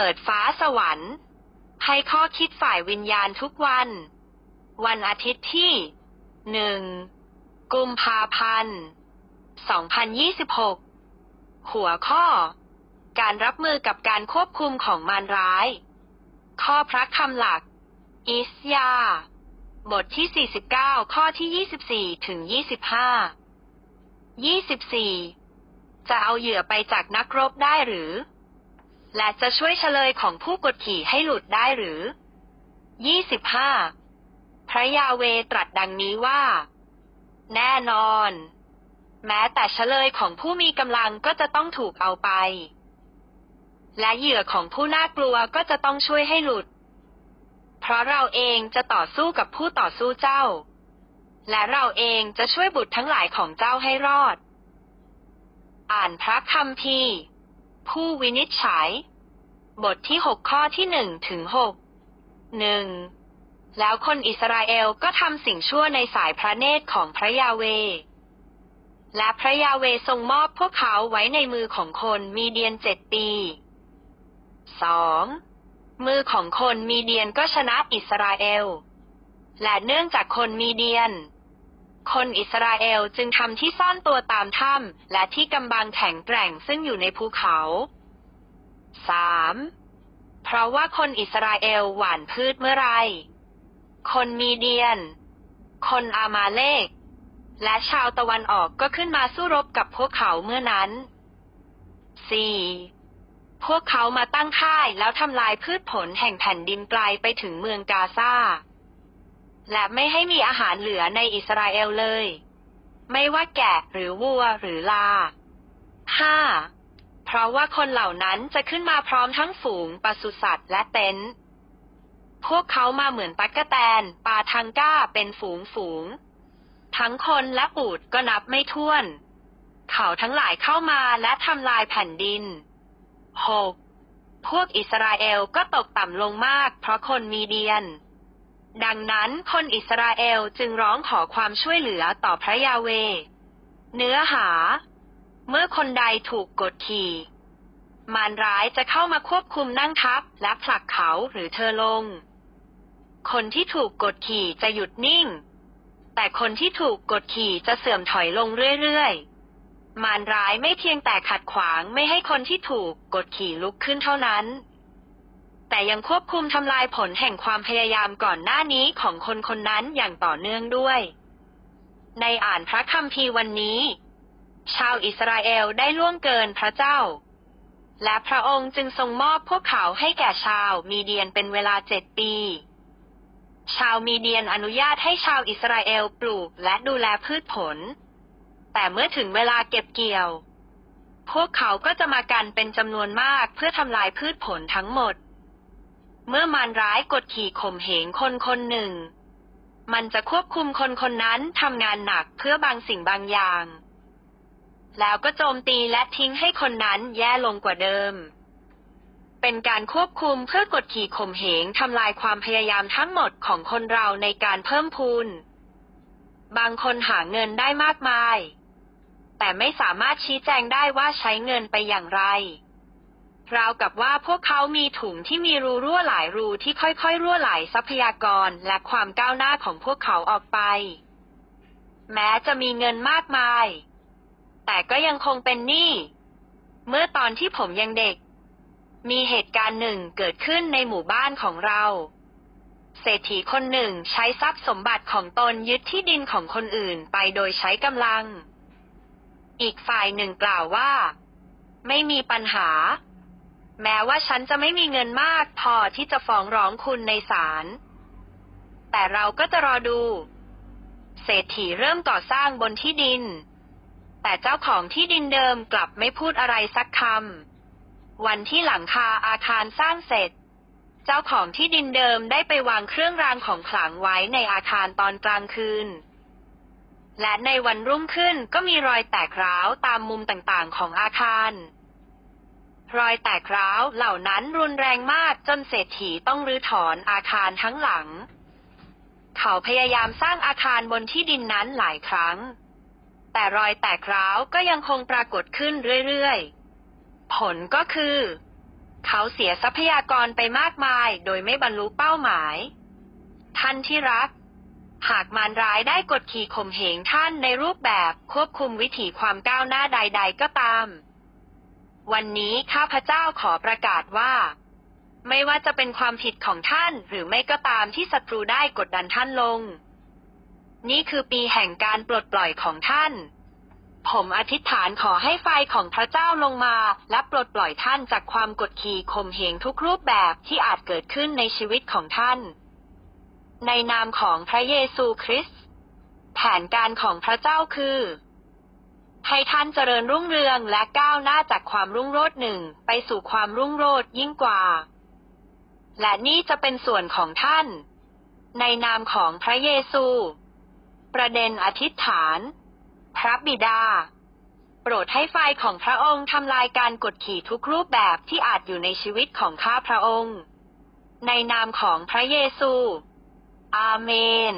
เปิดฟ้าสวรรค์ ให้ข้อคิดฝ่ายวิญญาณทุกวัน วันอาทิตย์ที่หนึ่งกุมภาพันธ์ 2026 หัวข้อ การรับมือกับการควบคุมของมารร้าย ข้อพระคำหลัก อิสยา บทที่ 49 ข้อที่ 24 ถึง 25 24จะเอาเหยื่อไปจากนักรบได้หรือ และจะช่วยเฉลยของผู้กดขี่ให้หลุดได้หรือ 25 พระยาเวตรัสดังนี้ว่า แน่นอน แม้แต่เฉลยของผู้มีกำลังก็จะต้องถูกเอาไป และเหยื่อของผู้น่ากลัวก็จะต้องช่วยให้หลุด เพราะเราเองจะต่อสู้กับผู้ต่อสู้เจ้า และเราเองจะช่วยบุตรทั้งหลายของเจ้าให้รอด อ่านพระคัมภี ผู้วินิจฉัย บทที่หกข้อที่หนึ่งถึงหกหนึ่งแล้วคนอิสราเอลก็ทำสิ่งชั่วในสายพระเนตรของพระยาเว และพระยาเวทรงมอบพวกเขาไว้ในมือของคนมีเดียนเจ็ดปีสองมือของคนมีเดียนก็ชนะอิสราเอล และเนื่องจากคนมีเดียน คนอิสราเอลจึงทำที่ซ่อนตัวตามถ้ำและที่กำบังแข็งแกร่งซึ่งอยู่ในภูเขาสามเพราะว่าคนอิสราเอลหว่านพืชเมื่อไร คนมีเดียน คนอามาเลก และชาวตะวันออกก็ขึ้นมาสู้รบกับพวกเขาเมื่อนั้น 4. พวกเขามาตั้งค่ายแล้วทำลายพืชผลแห่งแผ่นดินไกลไปถึงเมืองกาซา และไม่ให้มีอาหารเหลือในอิสราเอลเลย ไม่ว่าแกะหรือวัวหรือลา 5. เพราะว่าคนเหล่านั้นจะขึ้นมาพร้อมทั้งฝูงปศุสัตว์และเต็นท์พวกเขามาเหมือนตั๊กแตนปลาทังก้าเป็นฝูงฝูง ทั้งคนและอูดก็นับไม่ถ้วน เขาทั้งหลายเข้ามาและทำลายแผ่นดิน 6. พวกอิสราเอลก็ตกต่ำลงมากเพราะคนมีเดียน ดังนั้นคนอิสราเอลจึงร้องขอความช่วยเหลือต่อพระยาเว เนื้อหา เมื่อคนใดถูกกดขี่ มารร้ายจะเข้ามาควบคุมนั่งทับและผลักเขาหรือเธอลง คนที่ถูกกดขี่จะหยุดนิ่ง แต่คนที่ถูกกดขี่จะเสื่อมถอยลงเรื่อยๆ มารร้ายไม่เพียงแต่ขัดขวางไม่ให้คนที่ถูกกดขี่ลุกขึ้นเท่านั้น แต่ยังควบคุมทำลายผลแห่งความพยายามก่อนหน้านี้ของคนคนนั้นอย่างต่อเนื่องด้วย ในอ่านพระคัมภีร์วันนี้ ชาวอิสราเอลได้ล่วงเกินพระเจ้า และพระองค์จึงทรงมอบพวกเขาให้แก่ชาวมีเดียนเป็นเวลาเจ็ดปี ชาวมีเดียนอนุญาตให้ชาวอิสราเอลปลูกและดูแลพืชผล แต่เมื่อถึงเวลาเก็บเกี่ยว พวกเขาก็จะมากันเป็นจำนวนมากเพื่อทำลายพืชผลทั้งหมด เมื่อมารร้ายกดขี่ข่มเหงคนคนหนึ่ง มันจะควบคุมคนคนนั้นทำงานหนักเพื่อบางสิ่งบางอย่าง แล้วก็โจมตีและทิ้งให้คนนั้นแย่ลงกว่าเดิม เป็นการควบคุมเพื่อกดขี่ข่มเหงทำลายความพยายามทั้งหมดของคนเราในการเพิ่มพูน บางคนหาเงินได้มากมาย แต่ไม่สามารถชี้แจงได้ว่าใช้เงินไปอย่างไร ราวกับว่าพวกเขามีถุงที่มีรูรั่วหลายรูที่ค่อยๆ รั่วไหลทรัพยากรและความก้าวหน้าของพวกเขาออกไป แม้จะมีเงินมากมาย แต่ก็ยังคงเป็นหนี้เมื่อตอนที่ผมยังเด็ก มีเหตุการณ์หนึ่งเกิดขึ้นในหมู่บ้านของเรา เศรษฐีคนหนึ่งใช้ทรัพย์สมบัติของตนยึดที่ดินของคนอื่นไปโดยใช้กำลัง อีกฝ่ายหนึ่งกล่าวว่า ไม่มีปัญหา แม้ว่าฉันจะไม่มีเงินมากพอที่จะฟ้องร้องคุณในศาล แต่เราก็จะรอดู เศรษฐีเริ่มก่อสร้างบนที่ดิน แต่เจ้าของที่ดินเดิมกลับไม่พูดอะไรสักคำ วันที่หลังคาอาคารสร้างเสร็จ เจ้าของที่ดินเดิมได้ไปวางเครื่องรางของขลังไว้ในอาคารตอนกลางคืน และในวันรุ่งขึ้นก็มีรอยแตกร้าวตามมุมต่างๆของอาคาร รอยแตกร้าวเหล่านั้นรุนแรงมากจนเศรษฐีต้องรื้อถอนอาคารทั้งหลัง เขาพยายามสร้างอาคารบนที่ดินนั้นหลายครั้ง แต่รอยแตกร้าวก็ยังคงปรากฏขึ้นเรื่อยๆ ผลก็คือ เขาเสียทรัพยากรไปมากมายโดยไม่บรรลุเป้าหมาย ท่านที่รัก หากมารร้ายได้กดขี่ข่มเหงท่านในรูปแบบควบคุมวิถีความก้าวหน้าใด ๆ ก็ตาม วันนี้ข้าพเจ้าขอประกาศว่า ไม่ว่าจะเป็นความผิดของท่านหรือไม่ก็ตามที่ศัตรูได้กดดันท่านลง นี่คือปีแห่งการปลดปล่อยของท่าน ผมอธิษฐานขอให้ไฟของพระเจ้าลงมาและปลดปล่อยท่านจากความกดขี่ข่มเหงทุกรูปแบบที่อาจเกิดขึ้นในชีวิตของท่าน ในนามของพระเยซูคริสต์แผนการของพระเจ้าคือ ให้ท่านเจริญรุ่งเรืองและก้าวหน้าจากความรุ่งโรจน์หนึ่งไปสู่ความรุ่งโรจน์ยิ่งกว่า และนี่จะเป็นส่วนของท่าน ในนามของพระเยซู ประเด็นอธิษฐาน พระบิดา โปรดให้ไฟของพระองค์ทำลายการกดขี่ทุกรูปแบบที่อาจอยู่ในชีวิตของข้าพระองค์ ในนามของพระเยซู อาเมน